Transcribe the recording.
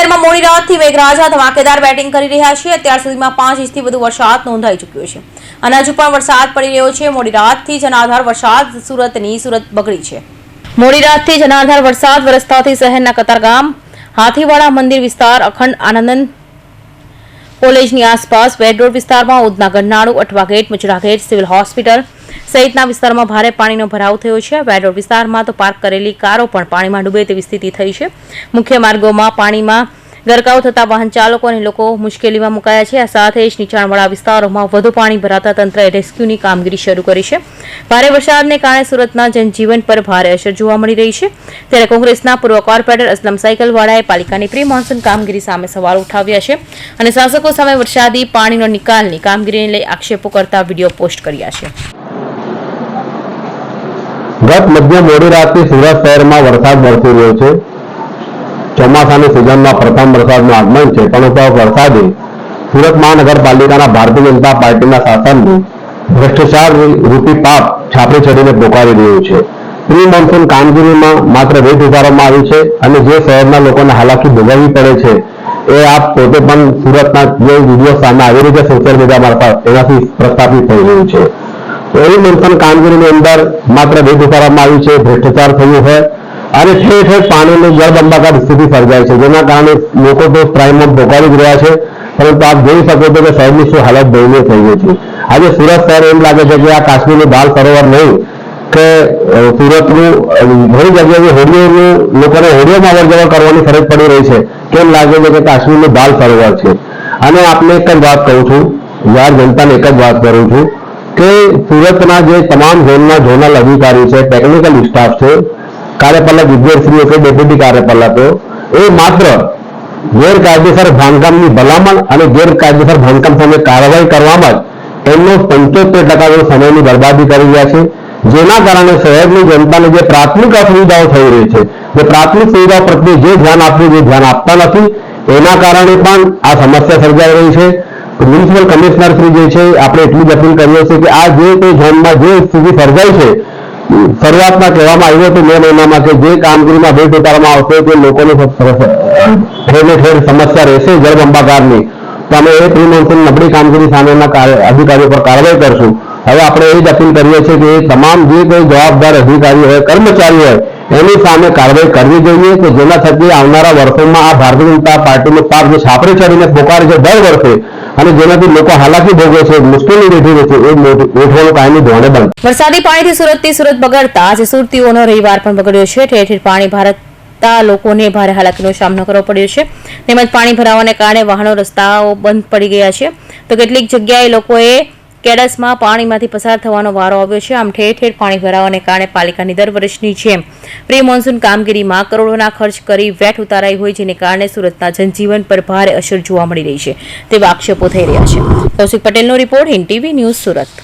શહેરમાં મોડી રાતથી મેઘરાજા ધમાકેદાર બેટિંગ કરી રહ્યા છે. અત્યાર સુધીમાં પાંચ ઇંચથી વધુ વરસાદ નોંધાઈ ચૂક્યો છે. અને હજુ પણ વરસાદ પડી રહ્યો છે. મોડી રાતથી જનાધાર વરસાદ સુરતની સુરત બગડી છે. મોડી રાતથી જનાધાર વરસાદ વરસતાથી શહેરના કતારગામ, હાથીવાડા મંદિર વિસ્તાર અખંડ આનંદ કોલેજની આસપાસ વેડરોડ વિસ્તારમાં Udhna ગરનાળુ Athwa gate, Majura gate, civil hospital સહિતના વિસ્તારમાં ભારે પાણીનો ભરાવ થયો છે. વેડરોડ વિસ્તારમાં તો પાર્ક કરેલી કારો પણ પાણીમાં ડૂબે તેવી સ્થિતિ થઈ છે. મુખ્ય માર્ગોમાં પાણીમાં ગરકાવ થતા વાહન ચાલકો અને લોકો મુશ્કેલીમાં મુકાયા છે. આ સાથે જ નીચાણવાળા વિસ્તારોમાં વધુ પાણી ભરાતા તંત્રએ રેસ્ક્યુની કામગીરી શરૂ કરી છે. ભારે વરસાદને કારણે સુરતના જનજીવન પર ભારે અસર જોવા મળી રહી છે. ત્યારે કોંગ્રેસના પૂર્વ કોર્પોરેટર અસલમ સાયકલવાળાએ પાલિકાની પ્રી મોન્સૂન કામગીરી સામે સવાલ ઉઠાવ્યા છે અને શાસકો સામે વરસાદી પાણીનો નિકાલની કામગીરીને લઈ આક્ષેપો કરતા વીડિયો પોસ્ટ કર્યા છે. ગત મધ્ય મોડી રાતથી સુરત શહેરમાં વરસાદ વરસી રહ્યો છે. ચોમાસાની સિઝનમાં પ્રથમ વરસાદનું આગમન છે પણ ઉપરાંત વરસાદે સુરત મહાનગરપાલિકાના ભારતીય જનતા પાર્ટીના શાસનનું ભ્રષ્ટાચાર રૂપી પાપ છાપરી ચડીને પોકારી રહ્યું છે. પ્રી મોન્સૂન કામગીરીમાં માત્ર વેટ ઉતારવામાં આવી છે અને જે શહેરના લોકોને હાલાકી ભોગવવી પડે છે, એ આપ પોતે પણ સુરતના જે વીડિયો સામે આવી રીતે સોશિયલ મીડિયા મારફત એનાથી પ્રસ્થાપિત થઈ રહ્યું છે. એવી મંથન કામગીરીની અંદર માત્ર વેટ ઉતારવામાં આવી છે, ભ્રષ્ટાચાર થયું હોય અને ઠેર ઠેર પાણીની જળબંબાકાર સ્થિતિ સર્જાય છે, જેના કારણે લોકો તો ત્રાહીમાં પોકારી જ રહ્યા છે. પરંતુ આપ જોઈ શકો છો કે શહેરની શું હાલત દયનીય થઈ ગઈ છે. આજે સુરત શહેર એમ લાગે છે કે આ કાશ્મીરનું બાલ સરોવર નહીં, કે સુરતનું ઘણી જગ્યાએ હોડીઓનું લોકોને હોડીઓમાં અવર જવર કરવાની ફરજ પડી રહી છે. કેમ લાગે છે કે કાશ્મીરનું બાલ સરોવર છે? અને આપને એક જ વાત કહું છું, યાર જનતાને એક જ વાત કરું છું, કે સુરતના જે તમામ ઝોનના ઝોનલ અધિકારી છે, ટેકનિકલ સ્ટાફ છે કાર્યપાલક વિદ્યાર્થીઓ કે ડેપ્યુટી કાર્યપાલકો, એ માત્ર ગેરકાયદેસર બાંધકામની ભલામણ અને ગેરકાયદેસર બાંધકામ સામે કાર્યવાહી કરવામાં જ એમનો પંચોતેર ટકા સમયની બરબાદી કરી રહ્યા છે. જેના કારણે શહેરની જનતાને જે પ્રાથમિક અસુવિધાઓ થઈ રહી છે, જે પ્રાથમિક સુવિધા પ્રત્યે જે ધ્યાન આપવું જે ધ્યાન આપતા નથી. એના કારણે પણ આ સમસ્યા સર્જાઈ રહી છે. મ્યુનિસિપલ કમિશનર શ્રી જે છે, આપણે એટલી જ અપીલ કરીએ છીએ કે આ જે કોઈ ઝોનમાં જે સ્થિતિ સર્જાઈ છે શરૂઆતમાં કહેવામાં આવ્યું હતું, મે મહિનામાં કે જે કામગીરીમાં ભેટ ઉતારવામાં આવશે તે લોકોને ફેરને ઠેર સમસ્યા રહેશે જળબંબાકારની. તો અમે એ પ્રી નબળી કામગીરી સામેના અધિકારીઓ પર કાર્યવાહી કરશું. હવે આપણે એ જ અપીલ કરીએ છીએ કે તમામ જે કોઈ જવાબદાર અધિકારી હોય, કર્મચારી હોય એની સામે કાર્યવાહી કરવી જોઈએ કે જેના થકી આવનારા વર્ષોમાં આ ભારતીય જનતા પાર્ટીનો પાપ જે છાપરે ચડીને પોકારે છે દર વર્ષે અને જેનાથી લોકો હાલાકી ભોગવે છે, મુશ્કેલી વેઠી છે, એ વેઠવાનું કાયમી ધોરણે બંધ. વરસાદી પાણીથી સુરતથી સુરત બગડતા આજે સુરતીઓનો રવિવાર પણ બગડ્યો છે. ઠેર ઠેર પાણી ભરાતા લોકોને ભારે હાલાકીનો સામનો કરવો પડ્યો છે. તેમજ પાણી ભરાવાને કારણે વાહનો, રસ્તાઓ બંધ પડી ગયા છે. તો કેટલીક જગ્યાએ લોકોએ કેડસમાં પાણીમાંથી પસાર થવાનો વારો આવ્યો છે. આમ ઠેર ઠેર પાણી ભરાવાને કારણે પાલિકાની દર વર્ષની જેમ પ્રી મોન્સૂન કામગીરીમાં કરોડોના ખર્ચ કરી વેટ ઉતારાઈ હોય જેને કારણે સુરતના જનજીવન પર ભારે અસર જોવા મળી રહી છે. તેવા આક્ષેપો થઈ રહ્યા છે. કૌશિક પટેલનો report Hind TV news Surat.